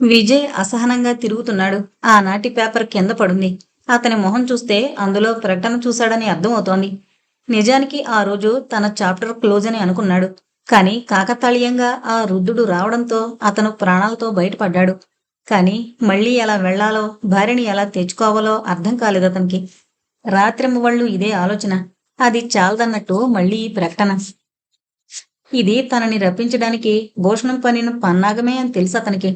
విజయ్ అసహనంగా తిరుగుతున్నాడు. ఆనాటి పేపర్ కింద పడుంది. అతని మొహం చూస్తే అందులో ప్రకటన చూశాడని అర్థమవుతోంది. నిజానికి ఆ రోజు తన చాప్టర్ క్లోజ్ అని అనుకున్నాడు. కానీ కాకతాళీయంగా ఆ రుద్దుడు రావడంతో అతను ప్రాణాలతో బయటపడ్డాడు. కానీ మళ్ళీ ఎలా వెళ్ళాలో భార్యని ఎలా తెచ్చుకోవాలో అర్థం కాలేదు అతనికి. రాత్రింబవళ్ళు ఇదే ఆలోచన. అది చాలదన్నట్టు మళ్ళీ ఈ ప్రకటన. ఇది తనని రప్పించడానికి భూషణం పనిన పన్నాగమే అని తెలుసు అతనికి.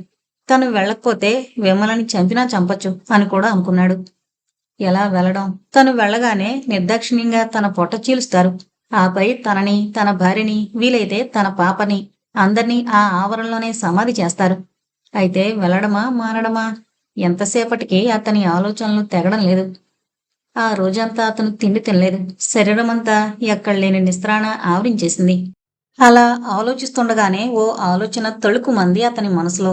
తను వెళ్ళకపోతే విమలని చంపినా చంపచ్చు అని కూడా అనుకున్నాడు. ఎలా వెళ్ళడం? తను వెళ్ళగానే నిర్దాక్షిణ్యంగా తన పొట్ట చీలుస్తారు. ఆపై తనని తన భార్యని వీలైతే తన పాపని అందరినీ ఆ ఆవరణలోనే సమాధి చేస్తారు. అయితే వెళ్ళడమా మానడమా ఎంతసేపటికి అతని ఆలోచనలు తెగడం లేదు. ఆ రోజంతా అతను తిండి తినలేదు. శరీరమంతా ఎక్కడ లేని నిస్త్రాణ ఆవరించేసింది. అలా ఆలోచిస్తుండగానే ఓ ఆలోచన తళుకు మంది అతని మనసులో.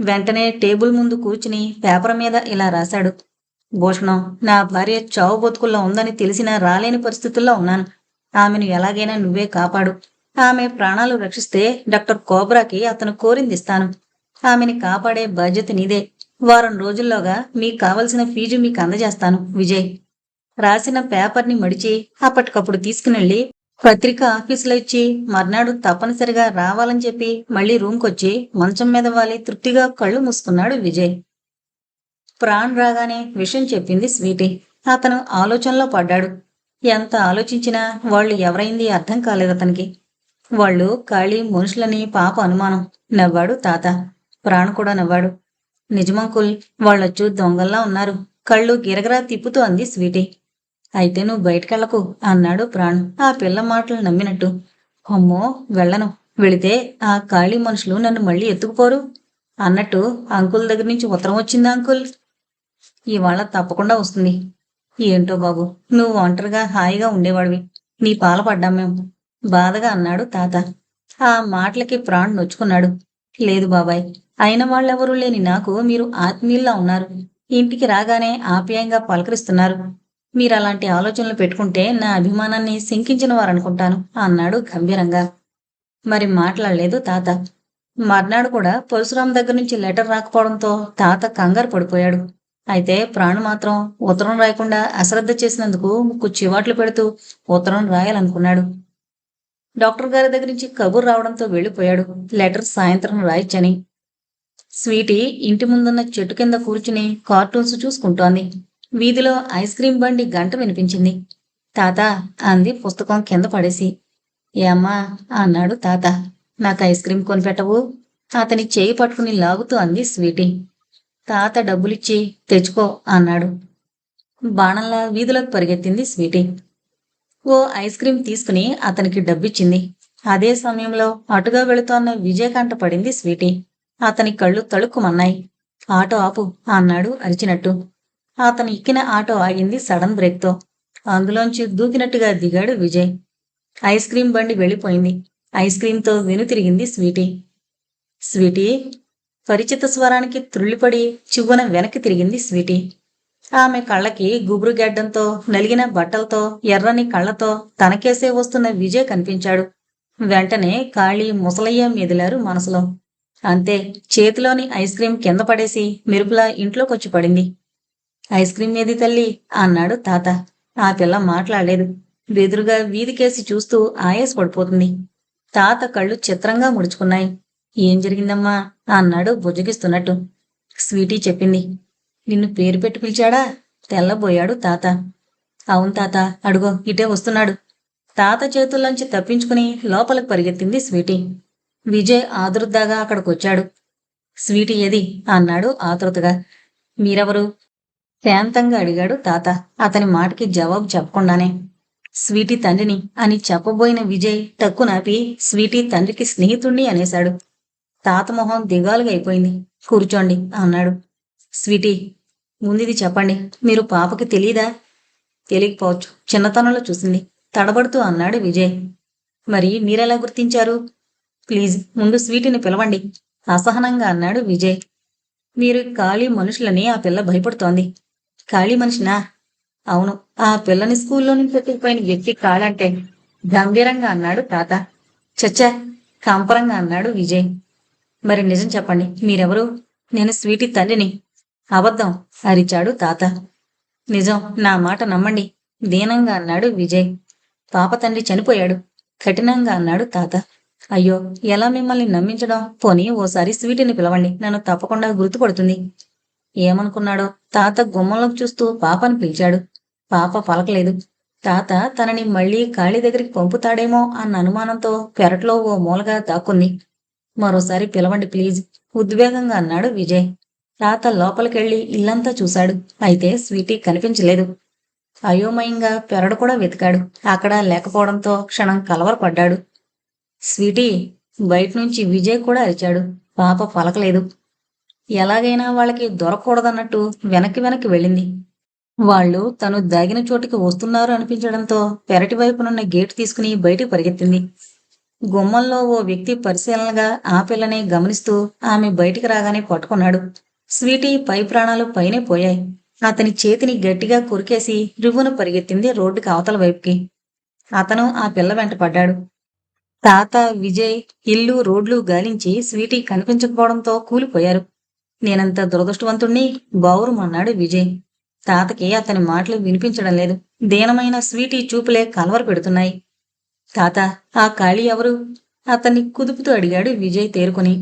వెంటనే టేబుల్ ముందు కూర్చుని పేపర్ మీద ఇలా రాశాడు. భూషణం నా భార్య చావు బతుకుల్లో ఉందని తెలిసినా రాలేని పరిస్థితుల్లో ఉన్నాను. ఆమెను ఎలాగైనా నువ్వే కాపాడు. ఆమె ప్రాణాలు రక్షిస్తే డాక్టర్ కోబ్రాకి అతను కోరింది ఇస్తాను ఆమెని కాపాడే బాధ్యత నీదే. వారం రోజుల్లోగా మీకు కావలసిన ఫీజు మీకు అందజేస్తాను విజయ్. రాసిన పేపర్ని మడిచి అప్పటికప్పుడు తీసుకునెళ్ళి పత్రిక ఆఫీసులో ఇచ్చి మర్నాడు తప్పనిసరిగా రావాలని చెప్పి మళ్ళీ రూమ్కొచ్చి మంచం మీద వాలి తృప్తిగా కళ్ళు మూసుకున్నాడు విజయ్. ప్రాణ్ రాగానే విషయం చెప్పింది స్వీటీ. అతను ఆలోచనలో పడ్డాడు. ఎంత ఆలోచించినా వాళ్ళు ఎవరైంది అర్థం కాలేదు అతనికి. వాళ్ళు ఖాళీ మనుషులని పాప అనుమానం. నవ్వాడు తాత. ప్రాణ్ కూడా నవ్వాడు. నిజమంకుల్ వాళ్ళొచ్చు దొంగల్లా ఉన్నారు. కళ్ళు గిరగరా తిప్పుతూ అంది స్వీటీ. అయితే నువ్వు బయటకెళ్ళకు అన్నాడు ప్రాణ్. ఆ పిల్ల మాటలు నమ్మినట్టు. అమ్మో వెళ్ళను. వెళితే ఆ ఖాళీ మనుషులు నన్ను మళ్ళీ ఎత్తుకుపోరు. అన్నట్టు అంకుల్ దగ్గర నుంచి ఉత్తరం వచ్చిందా అంకుల్. ఇవాళ తప్పకుండా వస్తుంది. ఏంటో బాబు నువ్వు ఒంటరిగా హాయిగా ఉండేవాడివి. నీ పాల పడ్డాం మేము. బాధగా అన్నాడు తాత. ఆ మాటలకి ప్రాణ్ నొచ్చుకున్నాడు. లేదు బాబాయ్ అయిన వాళ్ళెవరూ లేని నాకు మీరు ఆత్మీయుల్లా ఉన్నారు. ఇంటికి రాగానే ఆప్యాయంగా పలకరిస్తున్నారు. మీరు అలాంటి ఆలోచనలు పెట్టుకుంటే నా అభిమానాన్ని శంకించిన వారనుకుంటాను అన్నాడు గంభీరంగా. మరి మాట్లాడలేదు తాత. మర్నాడు కూడా పరశురాం దగ్గర నుంచి లెటర్ రాకపోవడంతో తాత కంగారు పడిపోయాడు. అయితే ప్రాణు మాత్రం ఉత్తరం రాయకుండా అశ్రద్ధ చేసినందుకు ముక్కు చివాట్లు పెడుతూ ఉత్తరం రాయాలనుకున్నాడు. డాక్టర్ గారి దగ్గర నుంచి కబుర్ రావడంతో వెళ్ళిపోయాడు. లెటర్ సాయంత్రం రాయొచ్చని. స్వీటీ ఇంటి ముందున్న చెట్టు కింద కూర్చుని కార్టూన్స్ చూసుకుంటోంది. వీధిలో ఐస్ క్రీం బండి గంట వినిపించింది. తాత అంది పుస్తకం కింద పడేసి. ఏమ్మా అన్నాడు తాత. నాకు ఐస్ క్రీం కొనిపెట్టవు. అతని చేయి పట్టుకుని లాగుతూ అంది స్వీటీ. తాత డబ్బులిచ్చి తెచ్చుకో అన్నాడు. బాణంలా వీధిలోకి పరిగెత్తింది స్వీటీ. ఓ ఐస్ క్రీం తీసుకుని అతనికి డబ్బిచ్చింది. అదే సమయంలో అటుగా వెళుతోన్న విజయకాంట పడింది స్వీటీ. అతని కళ్ళు తళుక్కుమన్నాయి. ఆటో ఆపు అన్నాడు అరిచినట్టు. అతను ఎక్కిన ఆటో ఆగింది. సడన్ బ్రేక్తో అందులోంచి దూకినట్టుగా దిగాడు విజయ్. ఐస్ క్రీం బండి వెళ్ళిపోయింది. ఐస్ క్రీంతో వెనుతిరిగింది స్వీటీ. స్వీటీ పరిచిత స్వరానికి త్రుళ్ళిపడి చివ్వన వెనక్కి తిరిగింది స్వీటీ. ఆమె కళ్ళకి గుబురు గడ్డంతో నలిగిన బట్టలతో ఎర్రని కళ్ళతో తనకేసే వస్తున్న విజయ్ కనిపించాడు. వెంటనే కాళీ ముసలయ్య మెదిలారు మనసులో. అంతే చేతిలోని ఐస్ క్రీం కింద పడేసి మెరుపులా ఇంట్లోకొచ్చి పడింది. ఐస్ క్రీం ఏది తల్లి? అన్నాడు తాత. ఆ పిల్ల మాట్లాడలేదు. బెదురుగా వీధికేసి చూస్తూ ఆయాస పడిపోతుంది తాత కళ్ళు చిత్రంగా ముడుచుకున్నాయి. ఏం జరిగిందమ్మా? అన్నాడు బుజ్జగిస్తున్నట్టు. స్వీటీ చెప్పింది. నిన్ను పేరు పెట్టి పిలిచాడా? తెల్లబోయాడు తాత. అవును తాత. అడుగో ఇటే వస్తున్నాడు. తాత చేతుల్లోంచి తప్పించుకుని లోపలికి పరిగెత్తింది స్వీటీ. విజయ్ ఆదుర్దాగా అక్కడికొచ్చాడు. స్వీటీ ఏది? అన్నాడు ఆతృతగా. మీరెవరు? శాంతంగా అడిగాడు తాత. అతని మాటకి జవాబు చెప్పకుండానే స్వీటీ తండ్రిని అని చెప్పబోయిన విజయ్ టక్కునాపి స్వీటీ తండ్రికి స్నేహితుణ్ణి అనేశాడు. తాత మొహం దిగాలుగా అయిపోయింది. కూర్చోండి అన్నాడు. స్వీటీ ముందుది చెప్పండి. మీరు పాపకి తెలీదా తెలియకపోవచ్చు. చిన్నతనంలో చూసింది. తడబడుతూ అన్నాడు విజయ్. మరి మీరెలా గుర్తించారు? ప్లీజ్ ముందు స్వీటీని పిలవండి. అసహనంగా అన్నాడు విజయ్. మీరు ఖాళీ మనుషులని ఆ పిల్ల భయపడుతోంది. ఖాళీ మనిషినా? అవును. ఆ పిల్లని స్కూల్లో నుంచి ఎత్తుకుపోయిన వ్యక్తి కాలంటే గంభీరంగా అన్నాడు తాత. చచ్చా కంపరంగా అన్నాడు విజయ్. మరి నిజం చెప్పండి మీరెవరు? నేను స్వీటి తల్లిని. అబద్ధం అరిచాడు తాత. నిజం నా మాట నమ్మండి దీనంగా అన్నాడు విజయ్. పాప తండ్రి చనిపోయాడు కఠినంగా అన్నాడు తాత. అయ్యో ఎలా మిమ్మల్ని నమ్మించడం? పోనీ ఓసారి స్వీటిని పిలవండి నన్ను తప్పకుండా గుర్తుపడుతుంది. ఏమనుకున్నాడో? తాత గుమ్మంలోకి చూస్తూ పాపను పిలిచాడు. పాప పలకలేదు. తాత తనని మళ్ళీ కాళీ దగ్గరికి పంపుతాడేమో అన్న అనుమానంతో పెరట్లో ఓ మూలగా దాక్కుంది మరోసారి పిలవండి ప్లీజ్. ఉద్వేగంగా అన్నాడు విజయ్. తాత లోపలికెళ్ళి ఇల్లంతా చూశాడు. అయితే స్వీటీ కనిపించలేదు. అయోమయంగా పెరడు కూడా వెతికాడు. అక్కడ లేకపోవడంతో క్షణం కలవరపడ్డాడు. స్వీటీ బయట నుంచి విజయ్ కూడా అరిచాడు. పాప పలకలేదు. ఎలాగైనా వాళ్ళకి దొరకకూడదన్నట్టు వెనక్కి వెనక్కి వెళ్ళింది. వాళ్ళు తను దాగిన చోటికి వస్తున్నారు అనిపించడంతో పెరటి వైపునున్న గేటు తీసుకుని బయటికి పరిగెత్తింది. గుమ్మంలో ఓ వ్యక్తి పరిశీలనగా ఆ పిల్లని గమనిస్తూ ఆమె బయటికి రాగానే పట్టుకున్నాడు. స్వీటీ పై ప్రాణాలు పైనే పోయాయి. అతని చేతిని గట్టిగా కొరికేసి రివ్వును పరిగెత్తింది రోడ్డుకి అవతల వైపుకి. అతను ఆ పిల్ల వెంట పడ్డాడు. తాత విజయ్ ఇల్లు రోడ్లు గాలించి స్వీటీ కనిపించకపోవడంతో కూలిపోయారు. నేనంత దురదృష్టవంతుణ్ణి బావురుమన్నాడు విజయ్. తాతకి అతని మాటలు వినిపించడం లేదు. దీనమైన స్వీటీ చూపులే కలవర పెడుతున్నాయి. తాత ఆ కాళీ ఎవరు? అతన్ని కుదుపుతూ అడిగాడు విజయ్ తేరుకొని.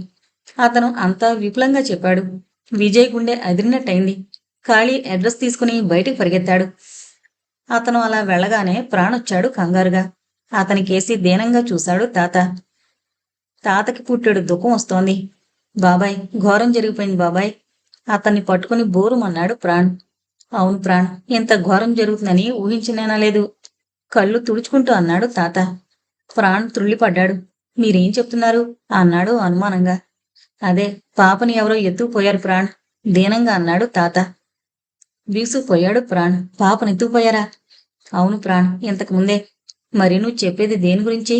అతను అంతా విపులంగా చెప్పాడు. విజయ్ గుండె అదిరినట్టయింది. ఖాళీ అడ్రస్ తీసుకుని బయటికి పరిగెత్తాడు. అతను అలా వెళ్ళగానే ప్రాణొచ్చాడు కంగారుగా. అతని కేసి దీనంగా చూశాడు తాత. తాతకి పుట్టెడు దుఃఖం వస్తోంది. బాబాయ్ ఘోరం జరిగిపోయింది బాబాయ్. అతన్ని పట్టుకుని బోరుమన్నాడు ప్రాణ్. అవును ప్రాణ్ ఇంత ఘోరం జరుగుతుందని ఊహించినేనా లేదు. కళ్ళు తుడుచుకుంటూ అన్నాడు తాత. ప్రాణ్ త్రుళ్ళిపడ్డాడు. మీరేం చెప్తున్నారు? అన్నాడు అనుమానంగా. అదే పాపని ఎవరో ఎత్తుకుపోయారు ప్రాణ్ దీనంగా అన్నాడు తాత. వీసుకుపోయాడు ప్రాణ్. పాపని ఎత్తుకుపోయారా? అవును ప్రాణ్ ఇంతకు ముందే. మరి నువ్వు చెప్పేది దేని గురించి?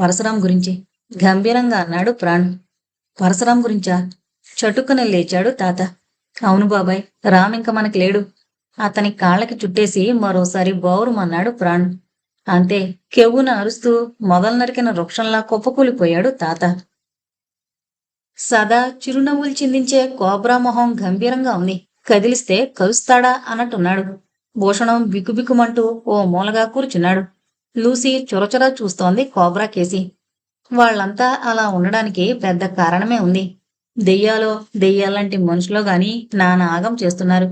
పరశురాం గురించి. గంభీరంగా అన్నాడు ప్రాణ్. పరశురాం గురించా? చటుక్కున లేచాడు తాత. అవును బాబాయ్ రామ్ ఇంక మనకి లేడు. అతని కాళ్ళకి చుట్టేసి మరోసారి బౌరుమన్నాడు ప్రాణ్. అంతే కెవ్వున అరుస్తూ మొదలు నరికిన వృక్షంలా కుప్పకూలిపోయాడు తాత. సదా చిరునవ్వులు చిందించే కోబ్రా మొహం గంభీరంగా ఉంది. కదిలిస్తే కలుస్తాడా అన్నట్టున్నాడు. భూషణం బిక్కుబిక్కుమంటూ ఓ మూలగా కూర్చున్నాడు. లూసీ చొరచొరా చూస్తోంది కోబ్రా కేసి. వాళ్ళంతా అలా ఉండడానికి పెద్ద కారణమే ఉంది. దెయ్యాలో దెయ్యాలంటి మనుషులో గాని నానాగం చేస్తున్నారు.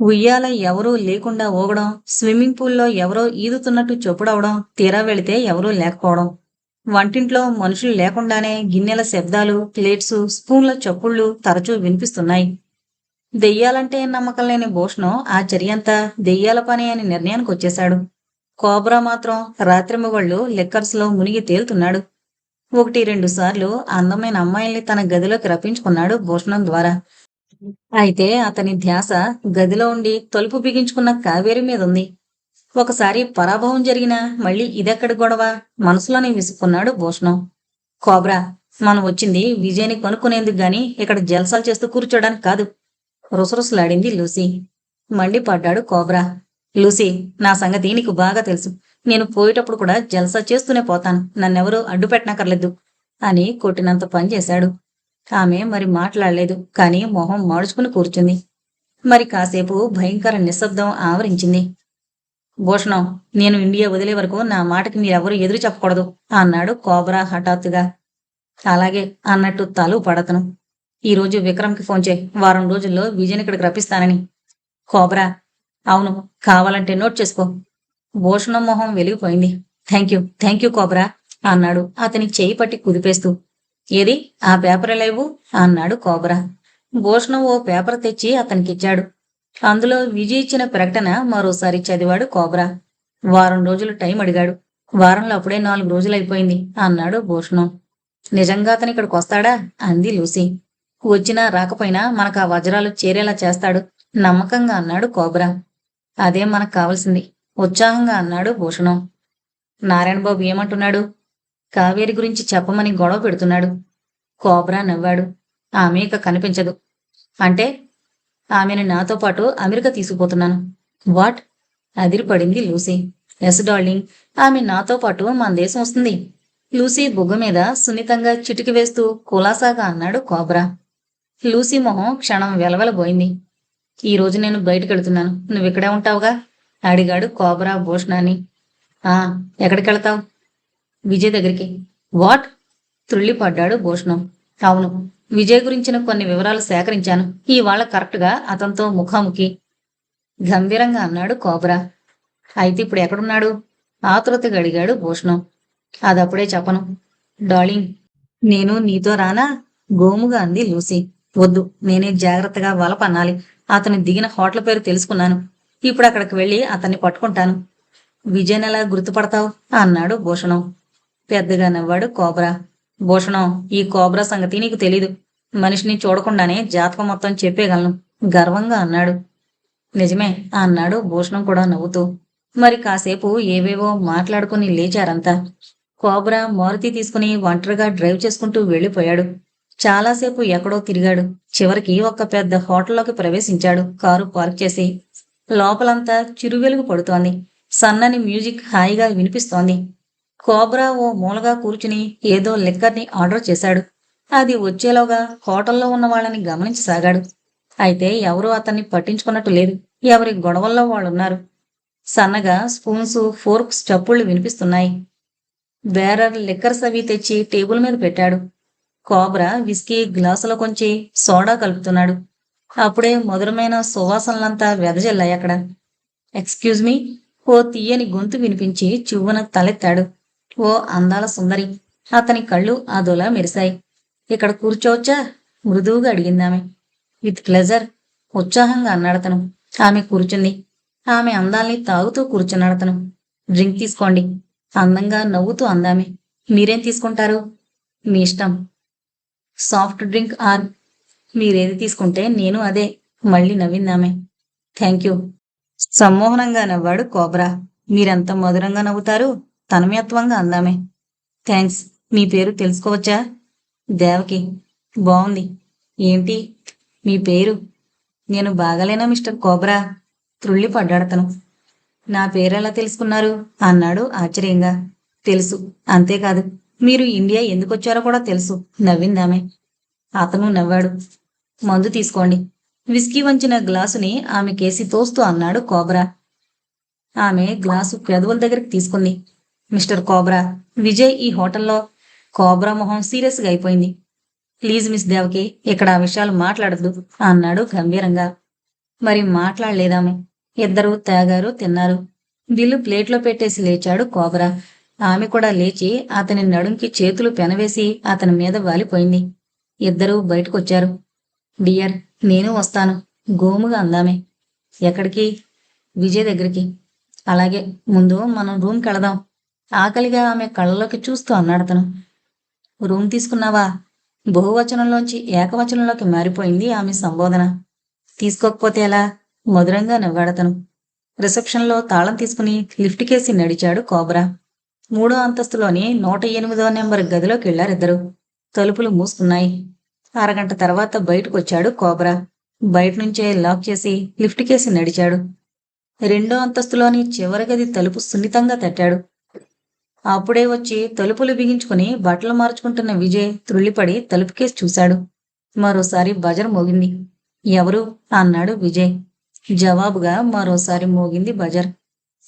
ఉయ్యాల ఎవరూ లేకుండా ఊగడం స్విమ్మింగ్ పూల్లో ఎవరో ఈదుతున్నట్టు చెప్పుడవడం తీరా వెళితే ఎవరూ లేకపోవడం. వంటింట్లో మనుషులు లేకుండానే గిన్నెల శబ్దాలు ప్లేట్స్ స్పూన్ల చప్పుళ్ళు తరచూ వినిపిస్తున్నాయి. దెయ్యాలంటే నమ్మకం లేని భూషణం ఆ చర్యంతా దెయ్యాల పని అని నిర్ణయానికి వచ్చేశాడు కోబ్రా మాత్రం రాత్రిమగళ్ళు లిక్కర్స్లో మునిగి తేలుతున్నాడు. ఒకటి రెండు సార్లు అందమైన అమ్మాయిల్ని తన గదిలోకి రప్పించుకున్నాడు భూషణం ద్వారా. అయితే అతని ధ్యాస గదిలో ఉండి తలుపు బిగించుకున్న కావేరి మీద ఉంది ఒకసారి పరాభవం జరిగినా మళ్ళీ ఇదెక్కడ గొడవ? మనసులోనే విసుక్కున్నాడు భూషణం. కోబ్రా మనం వచ్చింది విజయ్ని కొనుక్కునేందుకు గాని ఇక్కడ జల్సాలు చేస్తూ కూర్చోడానికి కాదు. రుసరుసలాడింది లూసీ. మండిపడ్డాడు కోబ్రా. లూసీ నా సంగతి నీకు బాగా తెలుసు. నేను పోయేటప్పుడు కూడా జల్సా చేస్తూనే పోతాను. నన్నెవరూ అడ్డు పెట్టనక్కర్లేదు అని కొట్టినంత పని చేశాడు. ఆమె మరి మాట్లాడలేదు కాని మొహం మాడుచుకుని కూర్చుంది. మరి కాసేపు భయంకర నిశ్శబ్దం ఆవరించింది. భూషణం నేను ఇండియా వదిలే వరకు నా మాటకి మీరెవరూ ఎదురు చెప్పకూడదు అన్నాడు కోబ్రా హఠాత్తుగా. అలాగే అన్నట్టు తలు పడతను. ఈ రోజు విక్రమ్కి ఫోన్ చేయి వారం రోజుల్లో విజయన్ ఇక్కడికి రప్పిస్తానని. కోబ్రా అవును కావాలంటే నోట్ చేసుకో. భూషణం మొహం వెలిగిపోయింది. Thank you thank you Cobra అన్నాడు. అతని చేయి పట్టి కుదిపేస్తూ. ఏది ఆ పేపర్ లేవు? అన్నాడు కోబ్రా. భూషణం ఓ పేపర్ తెచ్చి అతనికిచ్చాడు. అందులో విజయ్ ఇచ్చిన ప్రకటన మరోసారి చదివాడు కోబ్రా. వారం రోజులు టైం అడిగాడు. వారంలో అప్పుడే నాలుగు రోజులైపోయింది అన్నాడు భూషణం. నిజంగా అతను ఇక్కడికి వస్తాడా? అంది లూసీ. వచ్చినా రాకపోయినా మనకు ఆ వజ్రాలు చేరేలా చేస్తాడు నమ్మకంగా అన్నాడు కోబ్రా. అదే మనకు కావలసింది. ఉత్సాహంగా అన్నాడు భూషణం. నారాయణబాబు ఏమంటున్నాడు? కావేరి గురించి చెప్పమని గొడవ పెడుతున్నాడు. కోబ్రా నవ్వాడు. ఆమె ఇక కనిపించదు. అంటే ఆమెను నాతో పాటు అమెరికా తీసుకుపోతున్నాను. వాట్? అదిరిపడింది లూసీ. ఎస్ డార్లింగ్ ఆమె నాతో పాటు మన దేశం వస్తుంది. లూసీ బుగ్గ మీద సున్నితంగా చిటికి వేస్తూ కులాసాగా అన్నాడు కోబ్రా. లూసీ మొహం క్షణం వెలవెలబోయింది. ఈ రోజు నేను బయటకు వెళుతున్నాను నువ్వు ఇక్కడే ఉంటావుగా? అడిగాడు కోబరా భూషణాన్ని. ఆ ఎక్కడికి వెళతావు విజయ్ దగ్గరికి. వాట్? త్రుళ్ళిపడ్డాడు భూషణం. అవును విజయ్ గురించిన కొన్ని వివరాలు సేకరించాను. ఇవాళ కరెక్ట్గా అతనితో ముఖాముఖి. గంభీరంగా అన్నాడు కోబరా. అయితే ఇప్పుడు ఎక్కడున్నాడు? ఆతృతగా అడిగాడు భూషణం. అదప్పుడే చెప్పను. డార్లింగ్ నేను నీతో రానా? గోముగా అంది లూసీ. వద్దు నేనే జాగ్రత్తగా వలపన్నాలి అతను దిగిన హోటల్ పేరు తెలుసుకున్నాను. ఇప్పుడు అక్కడికి వెళ్ళి అతన్ని పట్టుకుంటాను. విజయ్ ఎలా గుర్తుపడతావు? అన్నాడు భూషణం. పెద్దగా నవ్వాడు కోబ్రా. భూషణం ఈ కోబ్రా సంగతి నీకు తెలీదు. మనిషిని చూడకుండానే జాతకం మొత్తం చెప్పేయగలను. గర్వంగా అన్నాడు. నిజమే అన్నాడు భూషణం కూడా నవ్వుతూ. మరి కాసేపు ఏవేవో మాట్లాడుకుని లేచారంతా. కోబ్రా మారుతి తీసుకుని ఒంటరిగా డ్రైవ్ చేసుకుంటూ వెళ్ళిపోయాడు. చాలాసేపు ఎక్కడో తిరిగాడు. చివరికి ఒక పెద్ద హోటల్లోకి ప్రవేశించాడు. కారు పార్క్ చేసి లోపలంతా చిరువెలుగు పడుతోంది. సన్నని మ్యూజిక్ హాయిగా వినిపిస్తోంది. కోబ్రా ఓ మూలగా కూర్చుని ఏదో లిక్కర్ని ఆర్డర్ చేశాడు. అది వచ్చేలోగా హోటల్లో ఉన్న వాళ్ళని గమనించసాగాడు. అయితే ఎవరూ అతన్ని పట్టించుకున్నట్టు లేదు. ఎవరి గొడవల్లో వాళ్ళున్నారు. సన్నగా స్పూన్స్ ఫోర్క్స్ చప్పుళ్ళు వినిపిస్తున్నాయి. బేరర్ లిక్కర్స్ అవి తెచ్చి టేబుల్ మీద పెట్టాడు. కోబ్రా విస్కీ గ్లాసులో కొంచెం సోడా కలుపుతున్నాడు. అప్పుడే మధురమైన సువాసనలంతా వెదజల్లాయి అక్కడ. Excuse me? ఓ తీయని గొంతు వినిపించి చువ్వన తలెత్తాడు. ఓ అందాల సుందరి. అతని కళ్ళు అదోలా మెరిశాయి. ఇక్కడ కూర్చోవచ్చా? మృదువుగా అడిగిందామె విత్ ప్లెజర్. ఉత్సాహంగా అన్నాడతను ఆమె కూర్చుంది. ఆమె అందాల్ని తాగుతూ కూర్చున్నాడతను డ్రింక్ తీసుకోండి. అందంగా నవ్వుతూ అందామె. మీరేం తీసుకుంటారు? మీ ఇష్టం. సాఫ్ట్ డ్రింక్ ఆర్ మీరేది తీసుకుంటే నేను అదే. మళ్ళీ నవ్విందామె థ్యాంక్ యూ. సమ్మోహనంగా నవ్వాడు కోబ్రా. మీరెంత మధురంగా నవ్వుతారు? తన్మయత్వంగా అందామే థ్యాంక్స్. మీ పేరు తెలుసుకోవచ్చా? దేవకి. బాగుంది ఏంటి? మీ పేరు? నేను బాగలేనా మిస్టర్ కోబ్రా? త్రుళ్ళి పడ్డాడతను నా పేరెలా తెలుసుకున్నారు? అన్నాడు ఆశ్చర్యంగా. తెలుసు. అంతేకాదు. మీరు ఇండియా ఎందుకొచ్చారో కూడా తెలుసు. నవ్విందామె. అతను నవ్వాడు. మందు తీసుకోండి. విస్కీ వంచిన గ్లాసుని ఆమె కేసి తోస్తూ అన్నాడు కోబ్రా. ఆమె గ్లాసు పెదవుల దగ్గరికి తీసుకుంది. మిస్టర్ కోబ్రా విజయ్ ఈ హోటల్లో కోబ్రా మొహం సీరియస్గా అయిపోయింది. ప్లీజ్ మిస్ దేవకి ఇక్కడ ఆ విషయాలు మాట్లాడద్దు అన్నాడు గంభీరంగా. మరి మాట్లాడలేదామె. ఇద్దరు తాగారు తిన్నారు. బిల్లు ప్లేట్లో పెట్టేసి లేచాడు కోబ్రా. ఆమె కూడా లేచి అతని నడుంకి చేతులు పెనవేసి అతని మీద వాలిపోయింది. ఇద్దరూ బయటకొచ్చారు. డియర్ నేను వస్తాను గోముగా అందామే. ఎక్కడికి? విజయ్ దగ్గరికి. అలాగే ముందు మనం రూమ్కి వెళదాం ఆకలిగా ఆమె కళ్ళలోకి చూస్తూ అన్నాడతను రూమ్ తీసుకున్నావా? బహువచనంలోంచి ఏకవచనంలోకి మారిపోయింది ఆమె సంబోధన. తీసుకోకపోతే ఎలా? మధురంగా నవ్వాడతను. రిసెప్షన్లో తాళం తీసుకుని లిఫ్ట్ కేసి నడిచాడు కోబ్రా. మూడో అంతస్తులోని నూట ఎనిమిదో నెంబర్ గదిలోకి వెళ్ళారిద్దరు తలుపులు మూసుకున్నాయి. అరగంట తర్వాత బయటకు వచ్చాడు కోబ్రా. బయట నుంచే లాక్ చేసి లిఫ్ట్ కేసి నడిచాడు. రెండో అంతస్తులోని చివరి గది తలుపు సున్నితంగా తట్టాడు. అప్పుడే వచ్చి తలుపులు బిగించుకుని బట్టలు మార్చుకుంటున్న విజయ్ త్రుళ్ళిపడి తలుపు కేసి చూశాడు. మరోసారి బజర్ మోగింది. ఎవరు? అన్నాడు విజయ్. జవాబుగా మరోసారి మోగింది బజర్.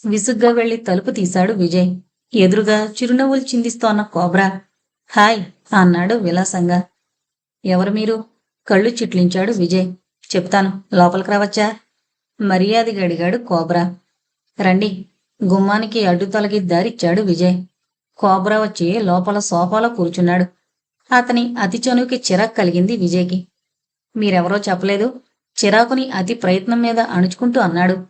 విసుగ్గా వెళ్ళి తలుపు తీశాడు విజయ్. ఎదురుగా చిరునవ్వులు చిందిస్తోన్న కోబ్రా. హాయ్ అన్నాడు విలాసంగా. ఎవరు మీరు? కళ్ళు చిట్లించాడు విజయ్. చెప్తాను లోపలికి రావచ్చా? మర్యాదగా అడిగాడు కోబ్రా. రండి గుమ్మానికి అడ్డు తొలగి దారిచ్చాడు విజయ్. కోబ్రా వచ్చి లోపల సోఫాలో కూర్చున్నాడు. అతని అతి చనువుకి చిరాకు కలిగింది విజయ్కి. మీరెవరో చెప్పలేదు? చిరాకుని అతి ప్రయత్నం మీద అణుచుకుంటూ అన్నాడు.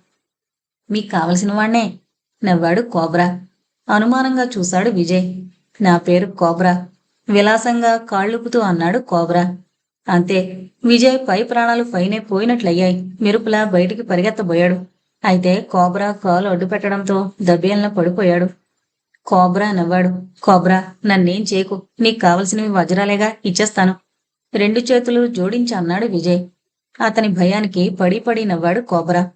మీకు కావలసిన వాణ్ణే నవ్వాడు కోబ్రా. అనుమానంగా చూశాడు విజయ్. నా పేరు కోబ్రా. విలాసంగా కాళ్ళుపుతూ అన్నాడు కోబ్రా. అంతే. విజయ్ పై ప్రాణాలు పైనే పోయినట్లయ్యాయి. మెరుపులా బయటికి పరిగెత్తబోయాడు. అయితే కోబ్రా కాలు అడ్డు పెట్టడంతో దబ్బేలన పడిపోయాడు. కోబ్రా నవ్వాడు. కోబ్రా నన్నేం చేయకు. నీకు కావలసినవి వజ్రాలేగా ఇచ్చేస్తాను. రెండు చేతులు జోడించి అన్నాడు విజయ్. అతని భయానికి పడి పడి నవ్వాడు కోబ్రా.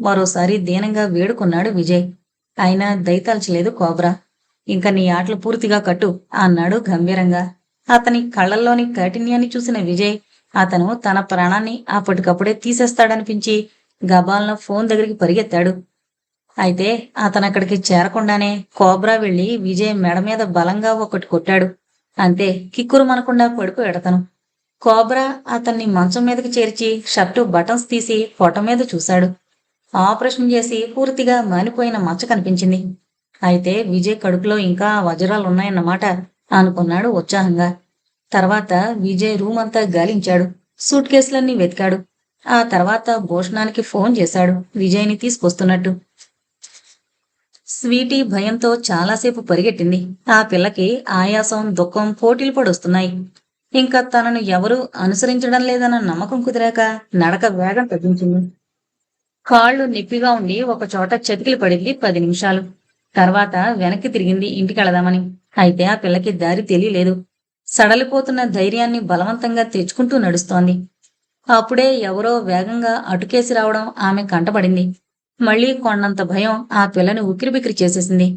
మరోసారి దీనంగా వేడుకున్నాడు విజయ్. అయినా దయతలచలేదు కోబ్రా. ఇంకా నీ ఆటలు పూర్తిగా కట్టు అన్నాడు గంభీరంగా. అతని కళ్ళల్లోని కాఠిన్యాన్ని చూసిన విజయ్ అతను తన ప్రాణాన్ని అప్పటికప్పుడే తీసేస్తాడనిపించి గబాల్న ఫోన్ దగ్గరికి పరిగెత్తాడు. అయితే అతను అక్కడికి చేరకుండానే కోబ్రా వెళ్ళి విజయ్ మెడ మీద బలంగా ఒకటి కొట్టాడు. అంతే కిక్కురు మనకుండా పడిపోయాడు కోబ్రా అతన్ని మంచం మీదకి చేర్చి షర్టు బటన్స్ తీసి పొట్ట మీద చూశాడు. ఆపరేషన్ చేసి పూర్తిగా మానిపోయిన మచ్చ కనిపించింది. అయితే విజయ్ కడుపులో ఇంకా వజ్రాలు ఉన్నాయన్నమాట అనుకున్నాడు ఉత్సాహంగా. తర్వాత విజయ్ రూమ్ అంతా గాలించాడు. సూట్ కేసులన్నీ వెతికాడు. ఆ తర్వాత భూషణానికి ఫోన్ చేశాడు. విజయ్ని తీసుకొస్తున్నట్టు. స్వీటీ భయంతో చాలాసేపు పరిగెట్టింది. ఆ పిల్లకి ఆయాసం దుఃఖం పోటీలు పడొస్తున్నాయి. ఇంకా తనను ఎవరూ అనుసరించడం లేదన్న నమ్మకం కుదిరాక నడక వేగం తగ్గించింది. కాళ్ళు నిప్పిగా ఉండి ఒక చోట చతికిలి పడింది పది నిమిషాలు. తర్వాత వెనక్కి తిరిగింది ఇంటికి వెళదామని. అయితే ఆ పిల్లకి దారి తెలియలేదు. సడలిపోతున్న ధైర్యాన్ని బలవంతంగా తెచ్చుకుంటూ నడుస్తోంది. అప్పుడే ఎవరో వేగంగా అటుకేసి రావడం ఆమె కంటపడింది. మళ్ళీ కొండంత భయం ఆ పిల్లని ఉకిరిబికిరి చేసేసింది.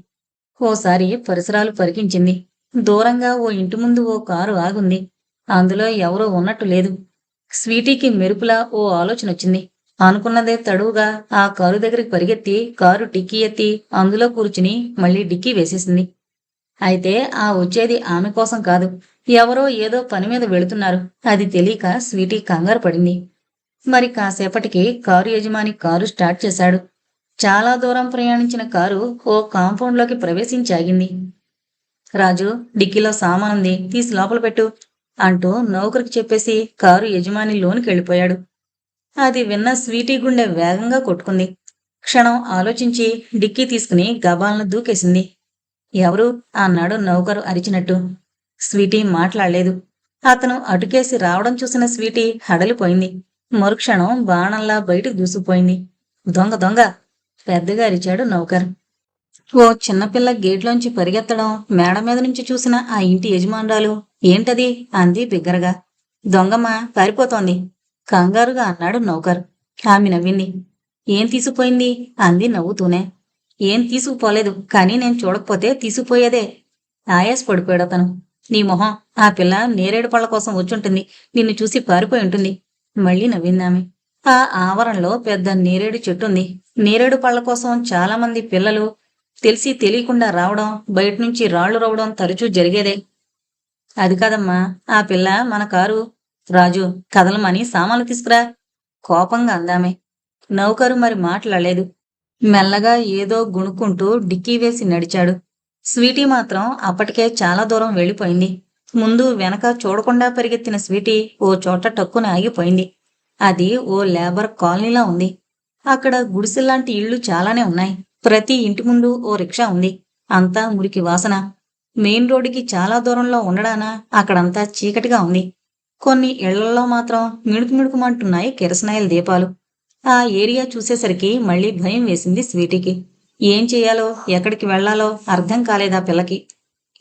ఓసారి పరిసరాలు పరికించింది. దూరంగా ఓ ఇంటి ముందు ఓ కారు ఆగుంది. అందులో ఎవరో ఉన్నట్టు లేదు. స్వీటీకి మెరుపులా ఓ ఆలోచన వచ్చింది అనుకున్నదే తడువుగా ఆ కారు దగ్గరికి పరిగెత్తి కారు డిక్కీ ఎత్తి అందులో కూర్చుని మళ్ళీ డిక్కీ వేసేసింది. అయితే ఆ వచ్చేది ఆమె కోసం కాదు. ఎవరో ఏదో పని మీద వెళుతున్నారు. అది తెలియక స్వీటీ కంగారు పడింది. మరి కాసేపటికి కారు యజమాని కారు స్టార్ట్ చేశాడు. చాలా దూరం ప్రయాణించిన కారు ఓ కాంపౌండ్లోకి ప్రవేశించి ఆగింది రాజు డిక్కీలో సామానుంది. తీసి లోపల పెట్టు అంటూ నౌకరికి చెప్పేసి కారు యజమాని లోనికి వెళ్ళిపోయాడు. అది విన్న స్వీటీ గుండె వేగంగా కొట్టుకుంది. క్షణం ఆలోచించి డిక్కీ తీసుకుని గబాలను దూకేసింది. ఎవరు? అన్నాడు నౌకరు అరిచినట్టు. స్వీటీ మాట్లాడలేదు. అతను అటుకేసి రావడం చూసిన స్వీటీ హడలిపోయింది. మరుక్షణం బాణంలా బయటకు దూసుకుపోయింది. దొంగ దొంగ! పెద్దగా అరిచాడు నౌకర్. ఓ చిన్నపిల్ల గేట్లోంచి పరిగెత్తడం మేడ మీద నుంచి చూసిన ఆ ఇంటి యజమానురాలు ఏంటది? అంది బిగ్గరగా. దొంగమ్మ పారిపోతోంది. కంగారుగా అన్నాడు నౌకర్. ఆమె నవ్వింది. ఏం తీసుకుపోయింది? అంది నవ్వుతూనే. ఏం తీసుకుపోలేదు కానీ నేను చూడకపోతే తీసుకుపోయేదే. ఆయాస్ పడిపోయాడు అతను. నీ మొహం ఆ పిల్ల నేరేడు పళ్ళ కోసం వచ్చుంటుంది. నిన్ను చూసి పారిపోయి ఉంటుంది. మళ్ళీ నవ్విందామె ఆ ఆవరణలో పెద్ద నేరేడు చెట్టుంది నేరేడు పళ్ళ కోసం చాలా మంది పిల్లలు తెలిసి తెలియకుండా రావడం బయట నుంచి రాళ్ళు రావడం తరచూ జరిగేదే. అది కాదమ్మా ఆ పిల్ల మన కారు రాజు కదలమని సామాన్లు తీసుకురా. కోపంగా అందామే. నౌకరు మరి మాట్లాడలేదు. మెల్లగా ఏదో గుణుక్కుంటూ డిక్కీ వేసి నడిచాడు. స్వీటీ మాత్రం అప్పటికే చాలా దూరం వెళ్ళిపోయింది. ముందు వెనక చూడకుండా పరిగెత్తిన స్వీటీ ఓ చోట టక్కున ఆగిపోయింది. అది ఓ లేబర్ కాలనీలా ఉంది. అక్కడ గుడిసెల్లాంటి ఇళ్ళు చాలానే ఉన్నాయి. ప్రతి ఇంటి ముందు ఓ రిక్షా ఉంది. అంతా మురికి వాసన. మెయిన్ రోడ్డుకి చాలా దూరంలో ఉండడాన? అక్కడంతా చీకటిగా ఉంది. కొన్ని ఇళ్ళలో మాత్రం మిణుకు మిణుకుమంటున్నాయి కిరసనాయిల దీపాలు. ఆ ఏరియా చూసేసరికి మళ్ళీ భయం వేసింది స్వీటీకి. ఏం చేయాలో ఎక్కడికి వెళ్ళాలో అర్థం కాలేదా పిల్లకి.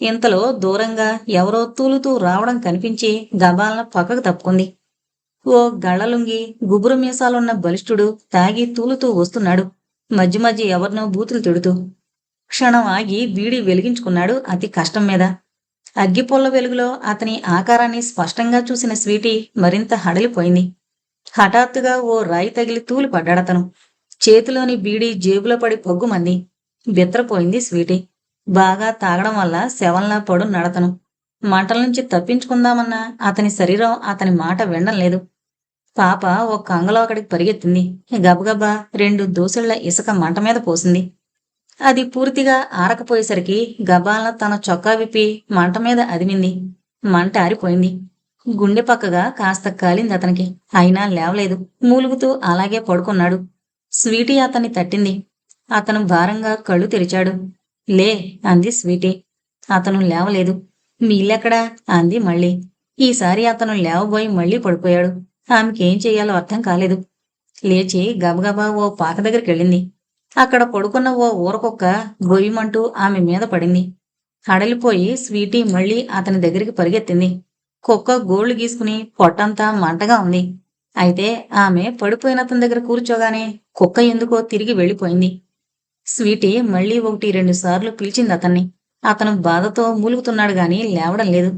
ఇంతలో దూరంగా ఎవరో తూలుతూ రావడం కనిపించి గబాలన పక్కకు తప్పుకుంది. ఓ గళ్ళలుంగి గుబురు మీసాలున్న బలిష్ఠుడు తాగి తూలుతూ వస్తున్నాడు. మధ్య మధ్య ఎవరినో బూతులు తిడుతూ. క్షణం ఆగి బీడి వెలిగించుకున్నాడు అతి కష్టం మీద. అగ్గిపొల్ల వెలుగులో అతని ఆకారాన్ని స్పష్టంగా చూసిన స్వీటీ మరింత హడలిపోయింది. హఠాత్తుగా ఓ రాయి తగిలి తూలి పడ్డాడతను. చేతిలోని బీడీ జేబులో పడి పొగ్గుమంది బిత్రపోయింది స్వీటీ. బాగా తాగడం వల్ల శవంలా పడు నడతను మంటల నుంచి తప్పించుకుందామన్నా అతని శరీరం అతని మాట వినడం లేదు. పాప ఓ కంగలో అక్కడికి పరిగెత్తింది. గబగబా రెండు దోసుళ్ళ ఇసుక మంట మీద పోసింది. అది పూర్తిగా ఆరకపోయేసరికి గబాల తన చొక్కా విప్పి మంట మీద అదిమింది. మంట ఆరిపోయింది. గుండె పక్కగా కాస్త కాలింది అతనికి. అయినా లేవలేదు. మూలుగుతూ అలాగే పడుకున్నాడు. స్వీటీ అతన్ని తట్టింది. అతను భారంగా కళ్ళు తెరిచాడు. లే అంది స్వీటీ. అతను లేవలేదు. మీల్లెక్కడా అంది మళ్ళీ. ఈసారి అతను లేవబోయి మళ్ళీ పడిపోయాడు. ఆమెకేం చెయ్యాలో అర్థం కాలేదు. లేచి గబగబా ఓ పాక దగ్గరికి వెళ్ళింది అక్కడ పడుకున్న ఓ ఊరకొక్క గొయ్యమంటూ ఆమె మీద పడింది. హడలిపోయి స్వీటీ మళ్ళీ అతని దగ్గరికి పరిగెత్తింది. కుక్క గోళ్ళు గీసుకుని పొట్టంతా మంటగా ఉంది. అయితే ఆమె పడిపోయిన అతని దగ్గర కూర్చోగానే కుక్క ఎందుకో తిరిగి వెళ్ళిపోయింది. స్వీటీ మళ్ళీ ఒకటి రెండు సార్లు పిలిచింది అతన్ని. అతను బాధతో మూలుగుతున్నాడు గాని లేవడం లేదు.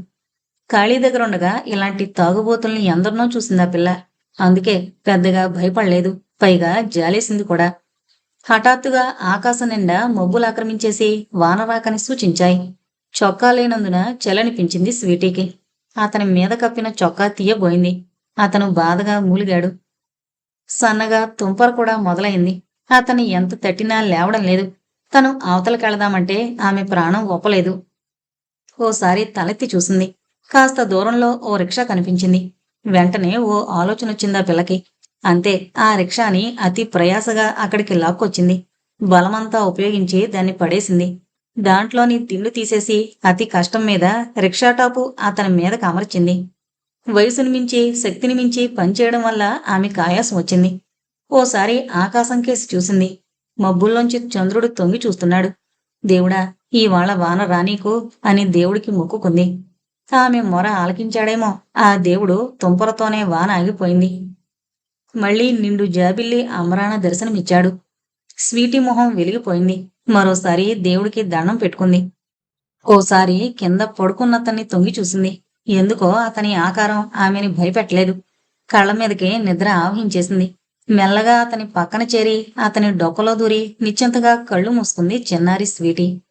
ఖాళీ దగ్గర ఉండగా ఇలాంటి తాగుబోతుల్ని ఎందరినో చూసిందా పిల్ల. అందుకే పెద్దగా భయపడలేదు. పైగా జాలేసింది కూడా. హఠాత్తుగా ఆకాశం నిండా మబ్బులు ఆక్రమించేసి వానరాకని సూచించాయి. చొక్కా లేనందున చెలనిపించింది స్వీటీకి. అతని మీద కప్పిన చొక్కా తీయబోయింది. అతను బాధగా మూలిగాడు. సన్నగా తుంపర కూడా మొదలైంది. అతను ఎంత తట్టినా లేవడం లేదు. తను అవతలకెళదామంటే ఆమె ప్రాణం ఒప్పలేదు. ఓసారి తలెత్తి చూసింది. కాస్త దూరంలో ఓ రిక్షా కనిపించింది. వెంటనే ఓ ఆలోచన వచ్చిందా పిల్లకి. అంతే ఆ రిక్షాని అతి ప్రయాసగా అక్కడికి లాక్కొచ్చింది. బలమంతా ఉపయోగించి దాన్ని పడేసింది. దాంట్లోని తిండి తీసేసి అతి కష్టం మీద రిక్షా టాపు అతని మీద అమర్చింది వయసుని మించి శక్తిని మించి పనిచేయడం వల్ల ఆమెకు ఆయాసం వచ్చింది. ఓసారి ఆకాశం కేసి చూసింది. మబ్బుల్లోంచి చంద్రుడు తొంగి చూస్తున్నాడు. దేవుడా ఇవాళ వాన రానీకు అని దేవుడికి మొక్కుకుంది. ఆమె మొర ఆలకించాడేమో. ఆ దేవుడు తుంపరతోనే వాన ఆగిపోయింది. మళ్ళీ నిండు జాబిల్లి అమరాన దర్శనమిచ్చాడు. స్వీటీ మొహం వెలిగిపోయింది. మరోసారి దేవుడికి దండం పెట్టుకుంది. ఓసారి కింద పడుకున్నతన్ని తొంగి చూసింది. ఎందుకో అతని ఆకారం ఆమెని భయపెట్టలేదు. కళ్ళ మీదకి నిద్ర ఆవహించేసింది. మెల్లగా అతని పక్కన చేరి అతని డొక్కలో దూరి నిశ్చింతగా కళ్ళు మూసుకుంది చిన్నారి స్వీటీ.